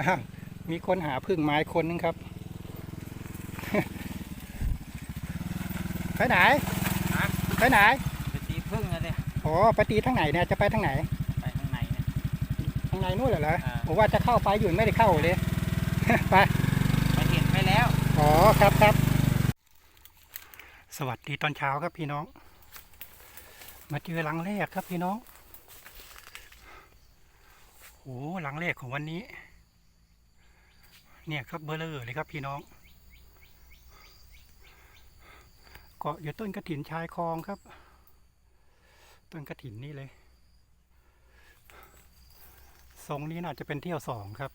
อ้าวมีคนหาพึ่งไม้คนนึงครับ ไปไหนฮะไปไหนไปตีพึ่งนะเนี่ยอ๋อไปตีทางไหนเนี่ยจะไปทางไหนไปข้างในเนี่ยทางในนู่นเหรออ่าผมว่าจะเข้าไปอยู่ไม่ได้เข้าเลยไปไปเห็นไปแล้วอ๋อครับครับสวัสดีตอนเช้าครับพี่น้อง มาเจอหลังแรกครับพี่น้องโอ้หลังแรกของวันนี้ เนี่ยครับเบลเลอร์เลยครับพี่น้อง เกาะอยู่ต้นกระถินชายคลองครับ ต้นกระถินนี่เลยทรงนี้น่าจะเป็นเที่ยวสองครับ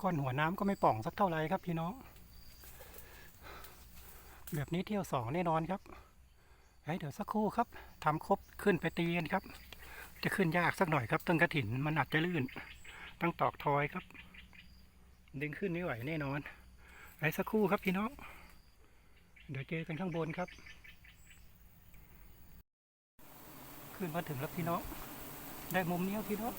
ก้อนหัวน้ำก็ไม่ป่องสักเท่าไหรครับพี่น้อง แบบนี้เที่ยวสองแน่นอนครับเฮ้ยเดี๋ยวสักครู่ครับทำครบขึ้นไปตีกันครับ จะขึ้นยากสักหน่อยครับต้นกระถินมันอาจจะลื่น ต้องตอกทอยครับ ดึงขึ้นไม่ไหวแน่นอนไอ้สักครู่ครับพี่น้อง เดี๋ยวเจอกันข้างบนครับ ขึ้นมาถึงแล้วพี่น้อง ได้มุมนี้แล้วพี่น้อง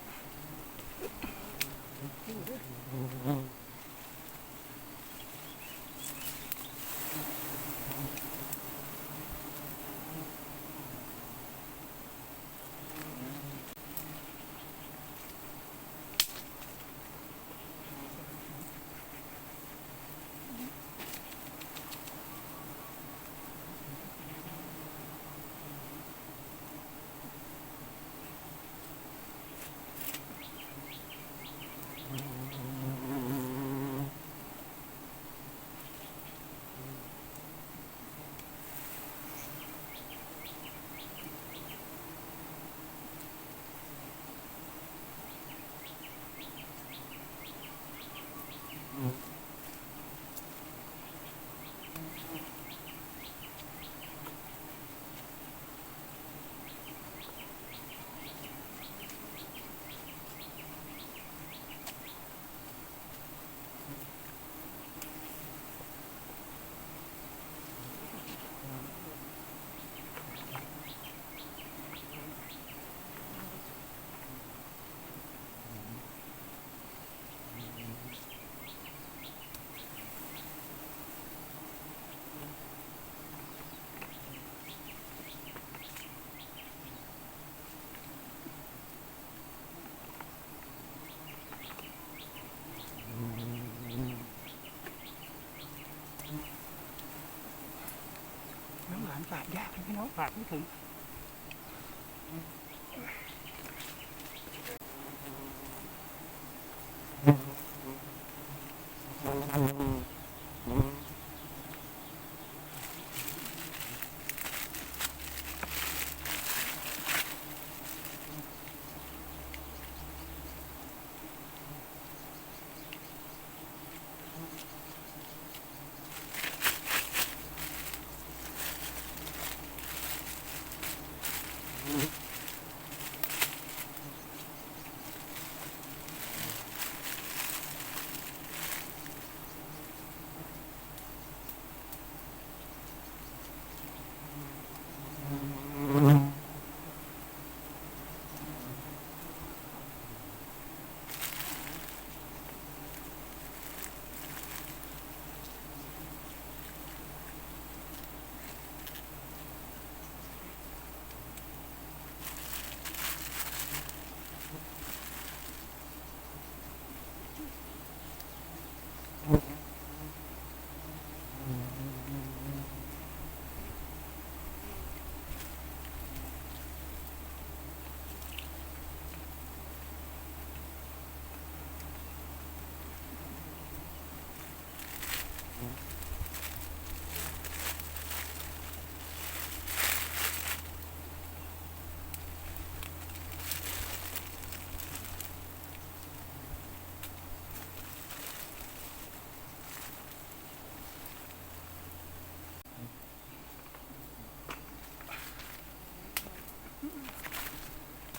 น้ำหวานปาด ยากเลยพี่น้องปาดไม่ถึง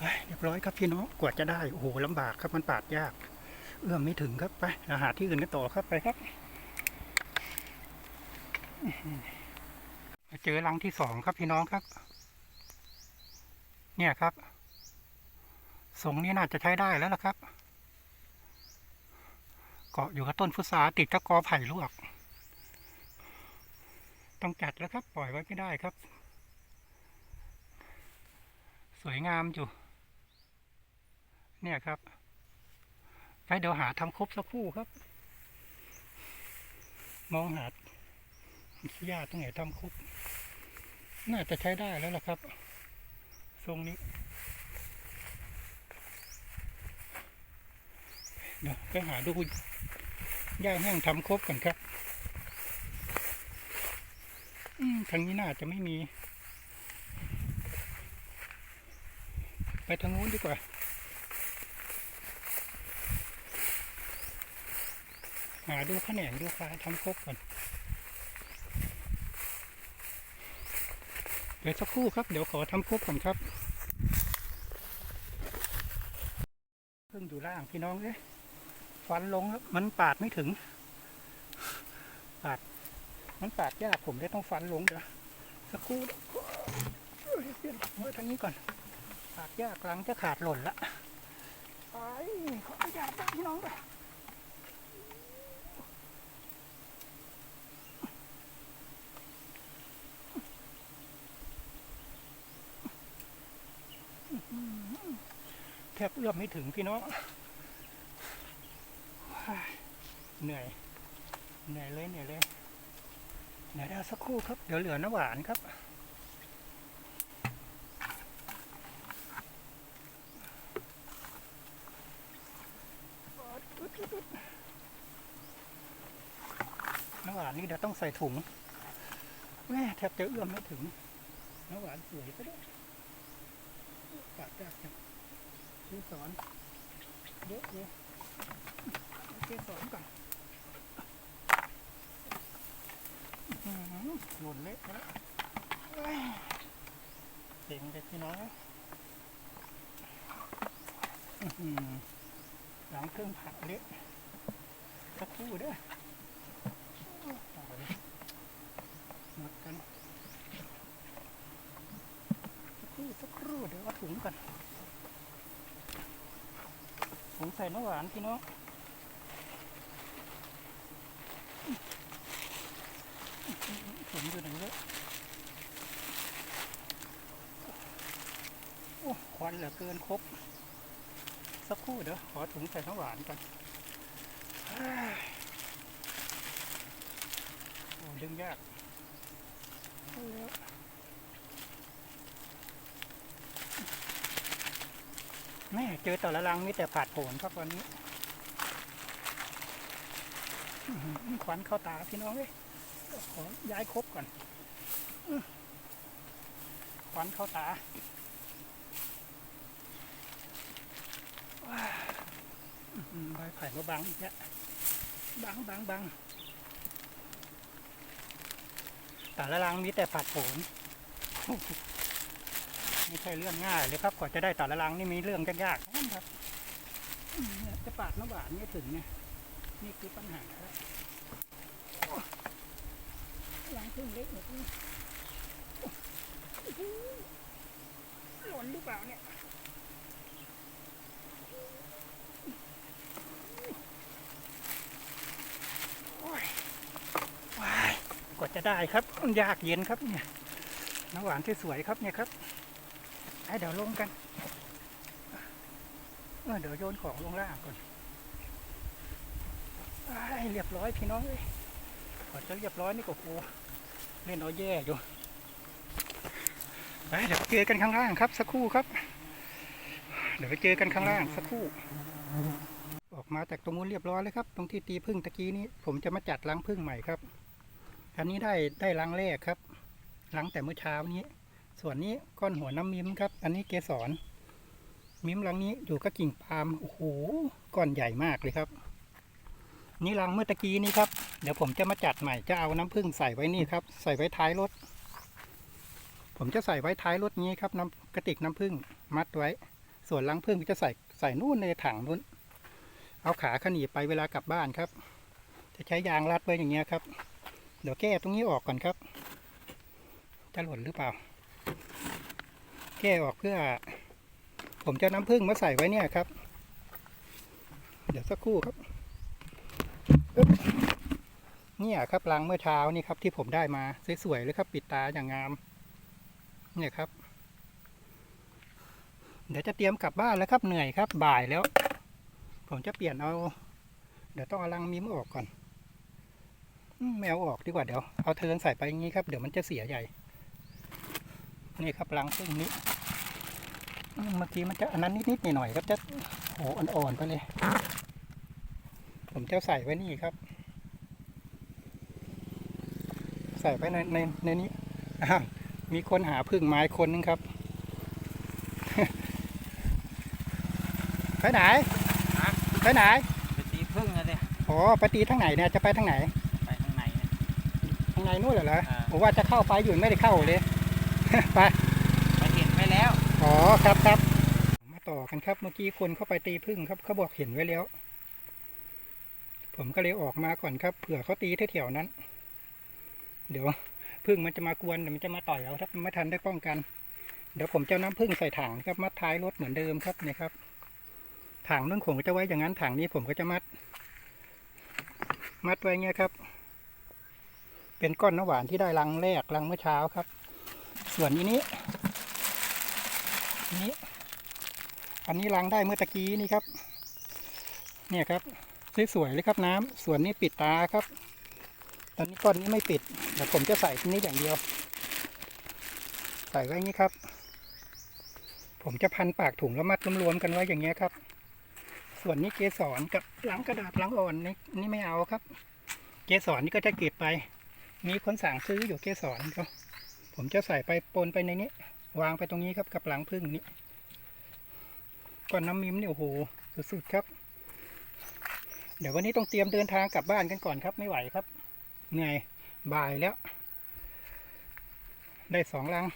เฮ้ยเร้อยครับพี่น้องกว่าจะได้โอ้โหลำบากครับมันปาดยาก เอื้อมไม่ถึงครับไปอาหารที่อื่นกันต่อครับไปครับ เจอรังที่สองครับพี่น้องครับ เนี่ยครับทรงนี้น่าจะใช้ได้แล้วล่ะครับ เกาะอยู่กับต้นฟุตสาติดกับกอไผ่ลวก ต้องจัดแล้วครับ ปล่อยไว้ไม่ได้ครับ สวยงามอยู่ เนี่ยครับไปเดี๋ยวหาทำครบสักคู่ครับ มองหาญาติตรงไหนทำครบน่าจะใช้ได้แล้วล่ะครับ ทรงนี้เดี๋ยวไปหาดูหญ้าแห้งทำครบก่อนครับอืทางนี้น่าจะไม่มี ไปทางนู้นดีกว่า หาดูแขนงดูฟ้าทำครบก่อน เดี๋ยวสักครู่ครับ เดี๋ยวขอทำครบก่อนครับ เพิ่งอยู่ล่างพี่น้องเอ้ยฟันลงแล้วมันปาดไม่ถึง ปาด มันปาดยากผมเลยต้องฟันลงเดี๋ยวสักครู่เอ้ยเปลี่ยนเมื่อทางนี้ก่อน ปาดยากหลังจะขาดหล่นละ ไปขออนุญาตนะพี่น้องไป แทบเอื้อมไม่ถึงพี่น้องว้ายเหนื่อย เหนื่อยเลยเหนื่อยเลยเดี๋ยวเดี๋ยวสักครู่ครับ เดี๋ยวเหลือน้ำหวานครับน้ำหวานนี่เดี๋ยวต้องใส่ถุงแม่แทบจะเอื้อมไม่ถึงน้ำหวานสวยก็ได้ ปากยากจังดูสอนเยอะเลยโอเคสอนก่อนหล่นเละแล้วเอ้ยเจ๋งเลยพี่น้องหลังเครื่องผักเละสักครู่เด้อเลยหมดกันสักครู่สักครู่เดี๋ยวเอาถุงกันถุง ใส่น้ำหวานพี่น้องถุงอยู่ไหนเลยโอ้ควันเหลือเกินครบ สักครู่เดี๋ยวขอถุงใส่น้ำหวานก่อนเฮ้ยโอ้ดึงยาก แม่เจอแต่ละรังมีแต่ผาดโผนครับวันนี้อื้อหือควันเข้าตาพี่น้องเลยขอย้ายครบก่อนอื้อควันเข้าตาใบไผ่มาบังอีกแล้วบังบังบังแต่ละรังมีแต่ผัดโผล ไม่ใช่เรื่องง่ายเลยครับกว่าจะได้แต่ละรังนี่มีเรื่องยากๆนั่นครับอืมเนี่ยจะปาดน้ำหวานไม่ถึงเนี่ยนี่คือปัญหาแล้วโอ้รังพึ่งเล็กหมดนี่โอ้โหหล่นหรือเปล่าเนี่ยโอ้ยว้ายกว่าจะได้ครับมันยากเย็นครับเนี่ยน้ำหวานที่สวยครับเนี่ยครับให้ เดี๋ยวลงกัน เออเดี๋ยวโยนของลงล่างก่อนอ้ายเรียบร้อยพี่น้องเลยกว่าจะเรียบร้อยนี่ก็โอ้เล่นเอาแย่อยู่เดี๋ยวเจอกันข้างล่างครับสักครู่ครับ เดี๋ยวไปเจอกันข้างล่างสักครู่ ออกมาจากตรงนู้นเรียบร้อยแล้วครับ ตรงที่ตีพึ่งตะกี้นี้ ผมจะมาจัดรังพึ่งใหม่ครับ อันนี้ได้ได้รังแรกครับรังแต่เมื่อเช้านี้ ส่วนนี้ก้อนหัวน้ำมิ้มครับ อันนี้เกสรมิ้มรังนี้อยู่กับกิ่งปาล์มโอ้โหก้อนใหญ่มากเลยครับ นี่รังเมื่อตะกี้นี้ครับ เดี๋ยวผมจะมาจัดใหม่จะเอาน้ำพึ่งใส่ไว้นี่ครับ ใส่ไว้ท้ายรถ ผมจะใส่ไว้ท้ายรถนี้ครับน้ำกระติกน้ำพึ่งมัดไว้ ส่วนรังพึ่งจะใส่ใส่นู่นในถังนู้น เอาขาขนีไปเวลากลับบ้านครับ จะใช้ยางรัดไว้อย่างเงี้ยครับ เดี๋ยวแก้ตรงนี้ออกก่อนครับ จะหล่นหรือเปล่า แก้ออกเพื่อ ผมจะน้ำผึ้งมาใส่ไว้เนี่ยครับ เดี๋ยวสักครู่ครับเนี่ยครับรังเมื่อเช้านี่ครับที่ผมได้มาสวยๆเลยครับ ปิดตาอย่างงาม เนี่ยครับ เดี๋ยวจะเตรียมกลับบ้านแล้วครับเหนื่อยครับบ่ายแล้ว ผมจะเปลี่ยนเอา เดี๋ยวต้องเอารังมิมออกก่อนอืมไม่เออกดีกว่าเดี๋ยวเอาเทินใส่ไปอย่างนี้ครับเดี๋ยวมันจะเสียใหญ่ นี่ครับรังพึ่งนี้อืมเมื่อกี้มันจะอันนั้นนิดๆหน่อยๆครับจะโอ้อ่อนๆไปเลย ผมจะใส่ไว้นี่ครับ ใส่ไว้ในในในนี้อ้าวมีคนหาพึ่งไม้คนนึงครับไปไหนฮะไปไหนไปตีพึ่งอะดิอ๋อไปตีทางไหนเนี่ยจะไปทางไหนไปข้างในเนี่ยทางในนู่นเหรออ่าผมว่าจะเข้าไปอยู่ไม่ได้เข้าเลย ไปไปเห็นไปแล้ว อ๋อครับครับมาต่อกันครับ เมื่อกี้คนเข้าไปตีพึ่งครับเขาบอกเห็นไว้แล้ว ผมก็เลยออกมาก่อนครับเผื่อเขาตีแถวๆนั้น เดี๋ยวพึ่งมันจะมากวนเดี๋ยวมันจะมาต่อยเอาครับไม่ทันได้ป้องกัน เดี๋ยวผมจะเอาน้ำพึ่งใส่ถังครับมัดท้ายรถเหมือนเดิมครับนี่ครับถังนุ่นผมก็จะไว้อย่างนั้นถังนี้ผมก็จะมัด มัดไว้เงี้ยครับ เป็นก้อนน้ำหวานที่ได้รังแรกรังเมื่อเช้าครับ ส่วนอันนี้นี้อันนี้ล้างได้เมื่อตะกี้นี่ครับ เนี่ยครับสวยๆเลยครับน้ำส่วนนี้ปิดตาครับ ตอนนี้ก้อนนี้ไม่ปิดเดี๋ยวผมจะใส่ที่นี้อย่างเดียว ใส่ไว้นี้ครับ ผมจะพันปากถุงแล้วมัดรวมๆกันไว้อย่างเงี้ยครับ ส่วนนี้เกสรกับล้างกระดาษล้างอ่อนนี่นี่ไม่เอาครับ เกสรนี่ก็จะเก็บไป มีคนสั่งซื้ออยู่เกสรก็ ผมจะใส่ไปปนไปในนี้ วางไปตรงนี้ครับกับหลังพึ่งนี้ก้อนน้ำมิมเนี่ยโอ้โหสุดๆครับ เดี๋ยววันนี้ต้องเตรียมเดินทางกลับบ้านกันก่อนครับไม่ไหวครับเหนื่อยบ่ายแล้ว ได้สองลัง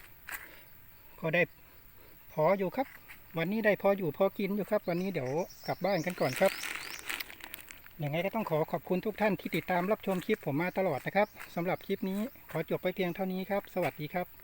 ก็ได้พออยู่ครับ วันนี้ได้พออยู่พอกินอยู่ครับ วันนี้เดี๋ยวกลับบ้านกันก่อนครับ ยังไงก็ต้องขอขอบคุณทุกท่านที่ติดตามรับชมคลิปผมมาตลอดนะครับสำหรับคลิปนี้ขอจบไปเพียงเท่านี้ครับ สวัสดีครับ